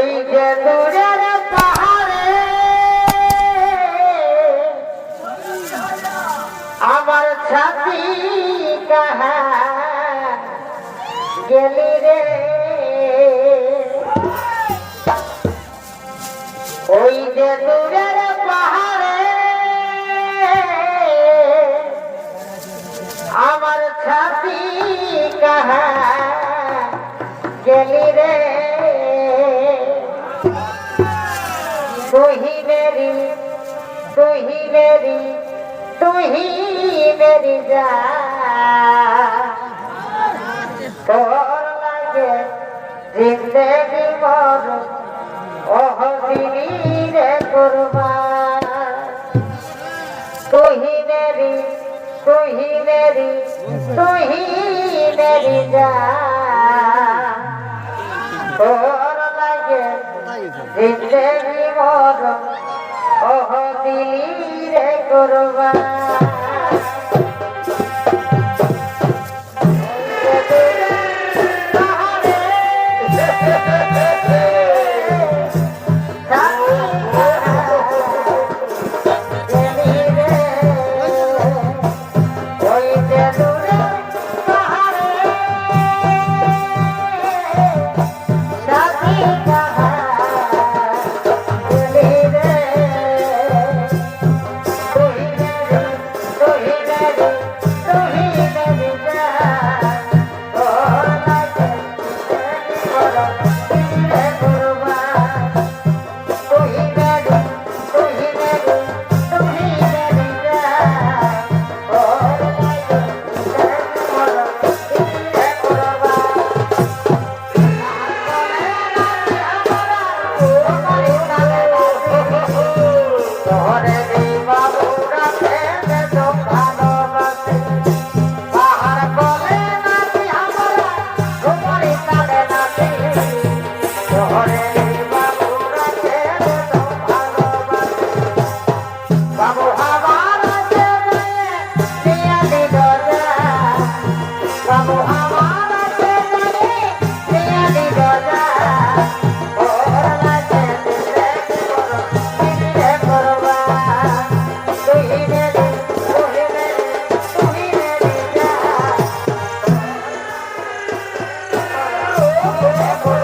ওই যে দূরের পাহাড়ে আমার ছাতি কাহা গেলি রে? ওই যে দূরের পাহাড়ে আমার ছাতি কাহা গেলি রে? তুহি মেরি তুহি মেরি তুহি যা। তোর লাগে জিন্দগি মর ওহ দিলি রে কুরবান। তুহি মেরি তুহি মেরি তুহি মেরি যা। তোর লাগে জিন্দগি মর অহ দিলি রে কুরবান। Música